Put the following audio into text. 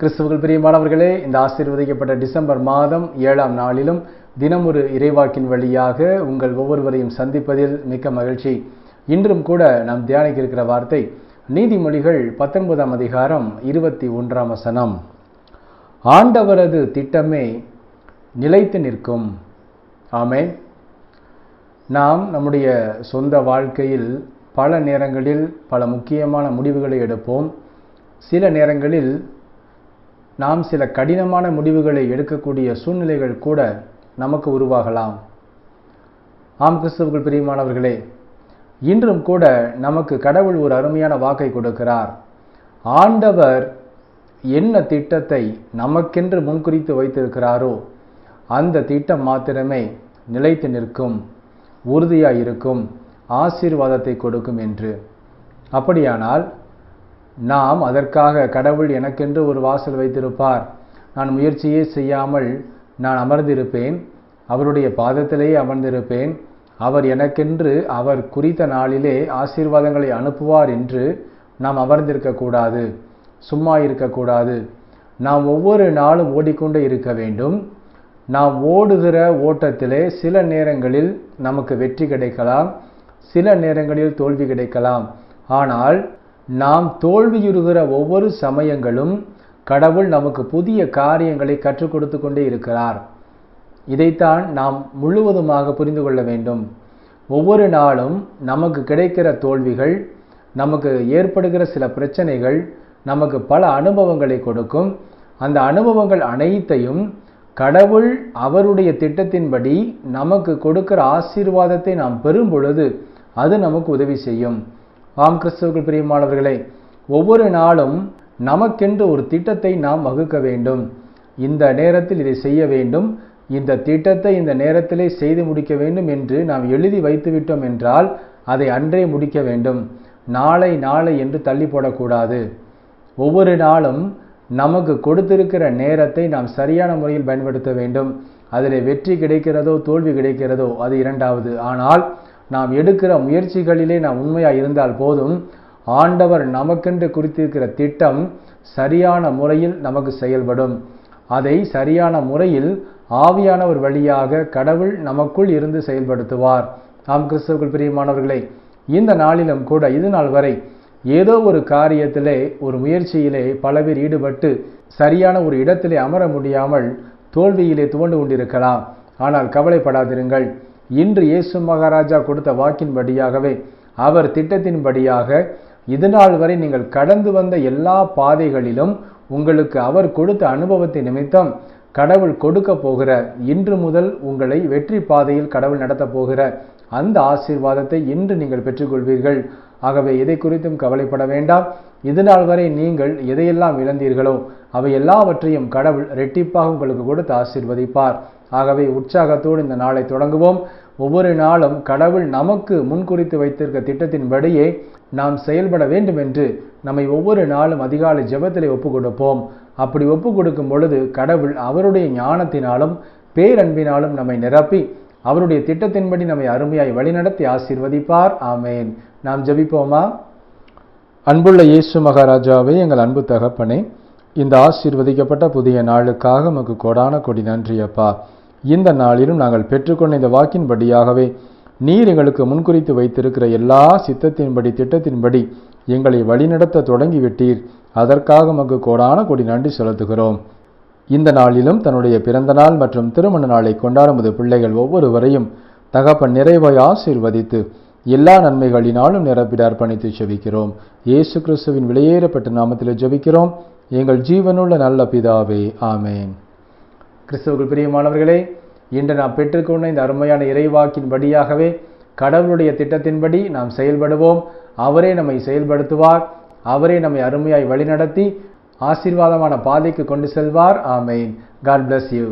கிறிஸ்துவர்கள் பிரியமானவர்களே இந்த ஆசீர்வதிக்கப்பட்ட டிசம்பர் மாதம் ஏழாம் நாளிலும் தினமொரு இறைவாக்கின் வழியாக உங்கள் ஒவ்வொருவரையும் சந்திப்பதில் மிக்க மகிழ்ச்சி. இன்றும் கூட நாம் தியானிக்க இருக்கிற வார்த்தை நீதிமொழிகள் பத்தொன்பதாம் அதிகாரம் இருபத்தி ஒன்றாம் வசனம். ஆண்டவரது திட்டமே நிலைத்து நிற்கும். ஆமே நாம் நம்முடைய சொந்த வாழ்க்கையில் பல நேரங்களில் பல முக்கியமான முடிவுகளை எடுப்போம். சில நேரங்களில் நாம் சில கடினமான முடிவுகளை எடுக்கக்கூடிய சூழ்நிலைகள் கூட நமக்கு உருவாகலாம். ஆம் கிறிஸ்துவுக்குள் பிரியமானவர்களே இன்றும் கூட நமக்கு கடவுள் ஒரு அருமையான வாக்கை கொடுக்கிறார். ஆண்டவர் என்ன திட்டத்தை நமக்கென்று முன்குறித்து வைத்திருக்கிறாரோ அந்த திட்டம் மாத்திரமே நிலைத்து நிற்கும் உறுதியாக இருக்கும் ஆசீர்வாதத்தை கொடுக்கும் என்று. அப்படியானால் நாம் அதற்காக கடவுள் எனக்கென்று ஒரு வாசல் வைத்திருப்பார். நான் முயற்சியே செய்யாமல் நான் அமர்ந்திருப்பேன். அவருடைய பாதத்திலேயே அமர்ந்திருப்பேன். அவர் எனக்கென்று அவர் குறித்த நாளிலே ஆசீர்வாதங்களை அனுப்புவார் என்று நாம் அமர்ந்திருக்கக்கூடாது. சும்மா இருக்கக்கூடாது. நாம் ஒவ்வொரு நாளும் ஓடிக்கொண்டே இருக்க வேண்டும். நாம் ஓடுகிற ஓட்டத்திலே சில நேரங்களில் நமக்கு வெற்றி கிடைக்கலாம். சில நேரங்களில் தோல்வி கிடைக்கலாம். ஆனால் நாம் தோல்வியுறுகிற ஒவ்வொரு சமயங்களும் கடவுள் நமக்கு புதிய காரியங்களை கற்றுக் கொடுத்து கொண்டே இருக்கிறார். இதைத்தான் நாம் முழுவதுமாக புரிந்து கொள்ள வேண்டும். ஒவ்வொரு நாளும் நமக்கு கிடைக்கிற தோல்விகள் நமக்கு ஏற்படுகிற சில பிரச்சனைகள் நமக்கு பல அனுபவங்களை கொடுக்கும். அந்த அனுபவங்கள் அனைத்தையும் கடவுள் அவருடைய திட்டத்தின்படி நமக்கு கொடுக்கிற ஆசீர்வாதத்தை நாம் பெறும் பொழுது அது நமக்கு உதவி செய்யும். ஆம் கிறிஸ்துவுக்குள் பிரியமானவர்களே ஒவ்வொரு நாளும் நமக்கென்று ஒரு திட்டத்தை நாம் வகுக்க வேண்டும். இந்த நேரத்தில் இதை செய்ய வேண்டும். இந்த திட்டத்தை இந்த நேரத்திலே செய்து முடிக்க வேண்டும் என்று நாம் எழுதி வைத்துவிட்டோம் என்றால் அதை அன்றே முடிக்க வேண்டும். நாளை நாளை என்று தள்ளி போடக்கூடாது. ஒவ்வொரு நாளும் நமக்கு கொடுத்திருக்கிற நேரத்தை நாம் சரியான முறையில் பயன்படுத்த வேண்டும். அதில் வெற்றி கிடைக்கிறதோ தோல்வி கிடைக்கிறதோ அது இரண்டாவது. ஆனால் நாம் எடுக்கிற முயற்சிகளிலே நாம் உண்மையாக இருந்தால் போதும். ஆண்டவர் நமக்கென்று குறித்திருக்கிற திட்டம் சரியான முறையில் நமக்கு செயல்படும். அதை சரியான முறையில் ஆவியானவர் வழியாக கடவுள் நமக்குள் இருந்து செயல்படுத்துவார். நாம் கிறிஸ்தவர்கள் பிரியமானவர்களே இந்த நாளிலும் கூட இது நாள் வரை ஏதோ ஒரு காரியத்திலே ஒரு முயற்சியிலே பல பேர் ஈடுபட்டு சரியான ஒரு இடத்திலே அமர முடியாமல் தோல்வியிலே துவண்டு கொண்டிருக்கலாம். ஆனால் கவலைப்படாதிருங்கள். இன்று இயேசு மகாராஜா கொடுத்த வாக்கின்படியாகவே அவர் திட்டத்தின்படியாக இதுநாள் வரை நீங்கள் கடந்து வந்த எல்லா பாதைகளிலும் உங்களுக்கு அவர் கொடுத்த அனுபவத்தை நிமித்தம் கடவுள் கொடுக்க போகிற இன்று முதல் உங்களை வெற்றி பாதையில் கடவுள் நடத்தப் போகிற அந்த ஆசீர்வாதத்தை இன்று நீங்கள் பெற்றுக்கொள்வீர்கள். ஆகவே எதை குறித்தும் கவலைப்பட வேண்டாம். இதுநாள் வரை நீங்கள் எதையெல்லாம் இழந்தீர்களோ அவை எல்லாவற்றையும் கடவுள் ரெட்டிப்பாக உங்களுக்கு கொடுத்து ஆசீர்வதிப்பார். ஆகவே உற்சாகத்தோடு இந்த நாளை தொடங்குவோம். ஒவ்வொரு நாளும் கடவுள் நமக்கு முன்குறித்து வைத்திருக்க திட்டத்தின்படியே நாம் செயல்பட வேண்டும் என்று நம்மை ஒவ்வொரு நாளும் அதிகாலை ஜெபத்திலே ஒப்பு கொடுப்போம் அப்படி ஒப்பு கொடுக்கும் பொழுது கடவுள் அவருடைய ஞானத்தினாலும் பேரன்பினாலும் நம்மை நிரப்பி அவருடைய திட்டத்தின்படி நம்மை அருமையாய் வழிநடத்தி ஆசீர்வதிப்பார். ஆமேன். நாம் ஜபிப்போமா? அன்புள்ள இயேசு மகாராஜாவே எங்கள் அன்பு தகப்பனே இந்த ஆசீர்வதிக்கப்பட்ட புதிய நாளுக்காக நமக்கு கொடான கொடி நன்றி அப்பா. இந்த நாளிலும் நாங்கள் பெற்றுக்கொண்ட இந்த வாக்கின்படியாகவே நீர் எங்களுக்கு முன்குறித்து வைத்திருக்கிற எல்லா சித்தத்தின்படி திட்டத்தின்படி எங்களை வழிநடத்த தொடங்கிவிட்டீர். அதற்காக மக்கு கோடான கொடி நன்றி செலுத்துகிறோம். இந்த நாளிலும் தன்னுடைய பிறந்த நாள் மற்றும் திருமண நாளை கொண்டாடும்போது பிள்ளைகள் ஒவ்வொருவரையும் தகப்பன் நிறைவாய் ஆசீர்வதித்து எல்லா நன்மைகளினாலும் நிரப்பிட அர்ப்பணித்து ஜெபிக்கிறோம் இயேசு கிறிஸ்துவின் விலையேறப்பட்ட நாமத்தில் ஜெபிக்கிறோம். எங்கள் ஜீவனுள்ள நல்ல பிதாவே ஆமேன். கிறிஸ்துவுக்குள் பிரியமானவர்களே இன்று நாம் பெற்றுக்கொண்ட இந்த அருமையான இறைவாக்கின் படியாகவே கடவுளுடைய திட்டத்தின்படி நாம் செயல்படுவோம். அவரே நம்மை செயல்படுத்துவார். அவரே நம்மை அருமையாய் வழிநடத்தி ஆசீர்வாதமான பாதைக்கு கொண்டு செல்வார். ஆமேன். God bless you